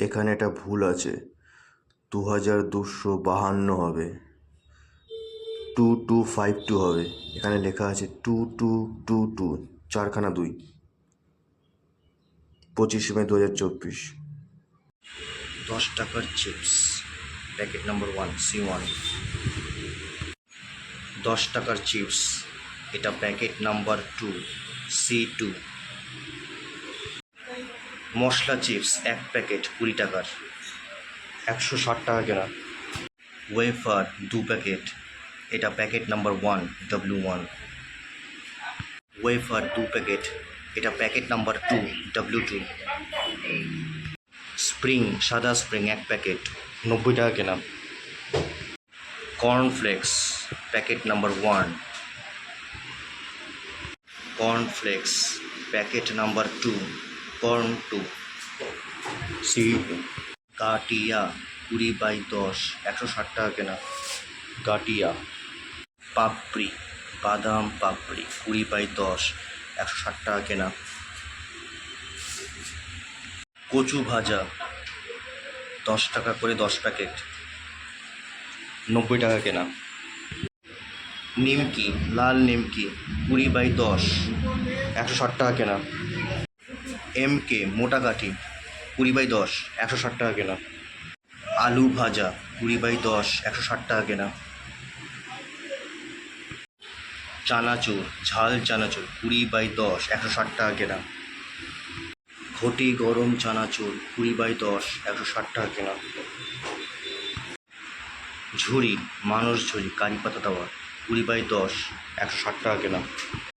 এখানে একটা ভুল আছে। দু হাজার দুশো বাহান্ন হবে। টু টু ফাইভ টু হবে। এখানে লেখা আছে টু টু টু টু। চারখানা দুই। পঁচিশে মে দু হাজার চব্বিশ। দশ টাকার chips. Packet number one, C one. দশ টাকার চিপস। এটা packet number two, C two. মশলা চিপস এক প্যাকেট কুড়ি টাকার। একশো ষাট টাকা কেনা। ওয়েফার দু প্যাকেট। এটা packet number one, W one. Wafer দু প্যাকেট। এটা packet number two, W two. Spring, সাদা স্প্রিং এক প্যাকেট, নব্বই টাকা কেনা। Cornflakes, packet number one. Cornflakes, packet number two. Two. C কাটিয়া, কুড়ি বাই দশ, একশো ষাট টাকা কেনা। কাটিয়া। পাপড়ি, বাদাম পাপড়ি, কুড়ি বাই দশ, একশো ষাট টাকা কেনা। কচু ভাজা, দশ টাকা করে দশ প্যাকেট, নব্বই টাকা কেনা। নিমকি, লাল নিমকি, কুড়ি বাই দশ, একশো ষাট টাকা কেনা। এমকে মোটা কাঠি কুড়ি বাই দশ, একশো ষাট টাকা কেনা। আলু ভাজা কুড়ি বাই দশ, একশো ষাট টাকা কেনা। চানাচুর, ঝাল চানাচুর কুড়ি বাই দশ, একশো ষাট টাকা কেনা। ঘটি গরম চানাচুর কুড়ি বাই দশ, একশো ষাট টাকা কেনা। ঝুড়ি মানুষ ঝুড়ি, কারি পাতা দেওয়া কুড়ি বাই দশ, একশো ষাট টাকা কেনা।